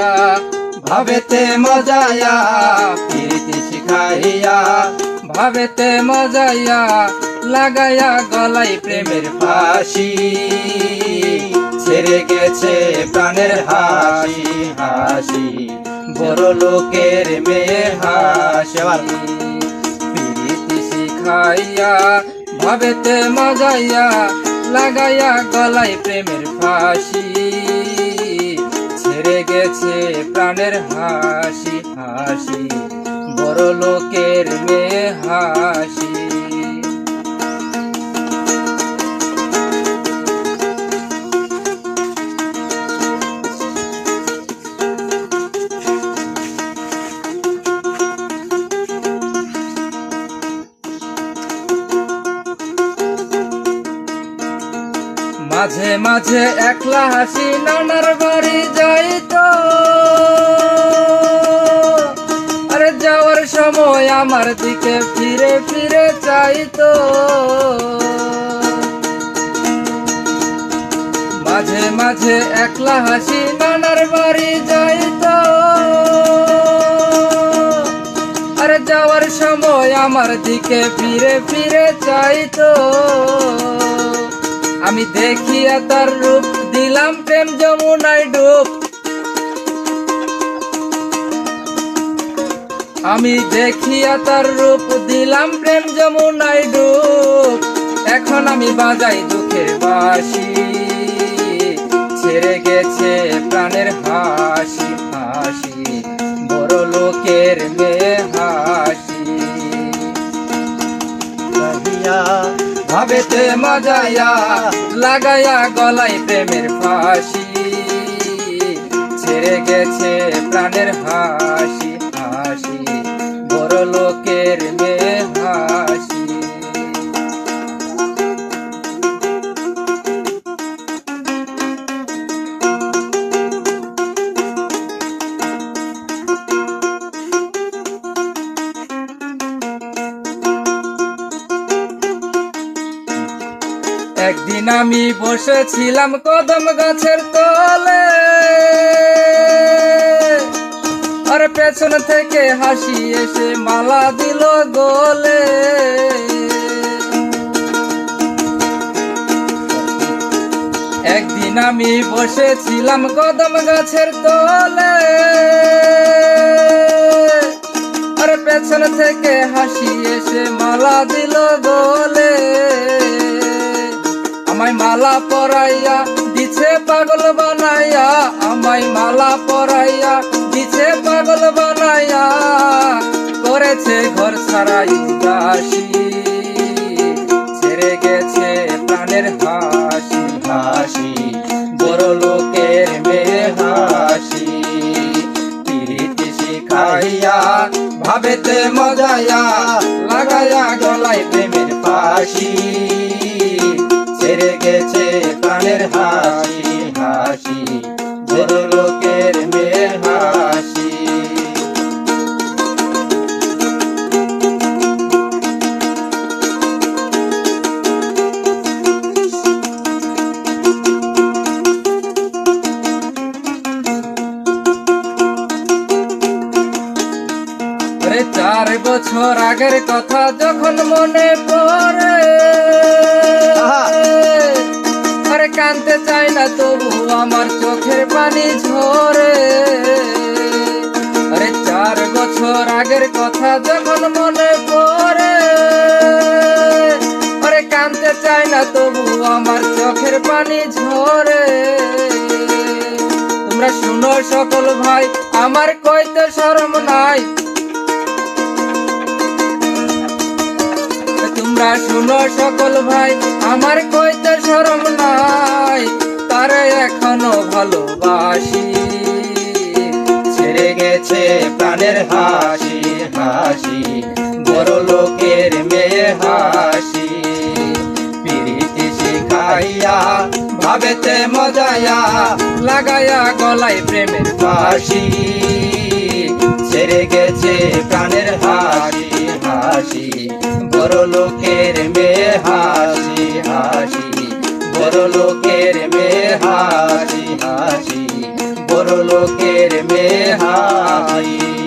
শিখাইয়া ভাবেতে মজায়া প্রীতি শিখাইয়া, ভাবেতে মজাইয়া লাগাইয়া গলাই প্রেমের ফাঁসি। ছেড়ে গেছে প্রাণের হাসি হাসি, বড় লোকের মেয়ে হাসি। প্রীতি শিখাইয়া, ভাবেতে মজাইয়া লাগাইয়া গলায় প্রেমের ফাঁসি। গেছে প্রাণের হাসি হাসি। বড় লোকের মেয়ে হাসি। মাঝে মাঝে একলা হাসি, নানার বাড়ি যাইতো আমার দিকে ফিরে ফিরে চাইতো মাঝে মাঝে একলা হাসি নানার বাড়ি যাইতো আরে যাওয়ার সময় আমার দিকে ফিরে ফিরে চাইতো আমি দেখিয়া তার রূপ দিলাম প্রেম যমুনায় ডুব আমি দেখিয়া তার রূপ দিলাম প্রেম যমুনায় ডুব। এখন আমি বাজাই দুঃখের বাসি ছেড়ে গেছে প্রাণের হাসি হাসি বড় লোকের মেয়ে হাসি ভাবেতে মজায়া লাগায়া গলায় প্রেমের ফাঁসি। ছেড়ে গেছে প্রাণের হাসি। একদিন আমি বসেছিলাম কদম গাছের তলে। আর পেছন থেকে হাসি এসে মালা দিল গলে। একদিন আমি বসেছিলাম কদম গাছের তলে। আর পেছন থেকে হাসি এসে মালা দিল গলে। আমায় মালা পরাইয়া, দিছে পাগল বানাইয়া, আমায় মালা পরাইয়া, দিছে পাগল বানাইয়া, করেছে ঘর ছাড়াই উদাসী ছেড়ে গেছে প্রাণের হাসি হাসি, বড় লোকের মেয়ে হাসি। ভাবেতে মজায়া লাগায়া গলায় প্রেমের ফাঁসি। গেছে প্রাণের হাসি। আরে চার বছর আগের কথা যখন মনে পড়ে। আরে কানতে চাই না তবু আমার চোখের পানি ঝরে। আরে চার বছর আগের কথা যখন মনে পড়ে আরে কানতে চাই না তবু আমার চোখের পানি ঝরে। তোমরা শুনো সকল ভাই আমার কইতে শরম নাই। তোমরা শুনো সকল ভাই, আমার কইতে শরম নাই, তারে এখনও ভালোবাসি। ছেড়ে গেছে প্রাণের হাসি হাসি, বড় লোকের মেয়ে হাসি। প্রীতি শিখাইয়া, ভাবেতে মজায়া লাগায়া গলায় প্রেমের ফাঁসি ছেড়ে গেছে প্রাণের হাসি হাসি হাসি বড় লোকের মেয়ে হাই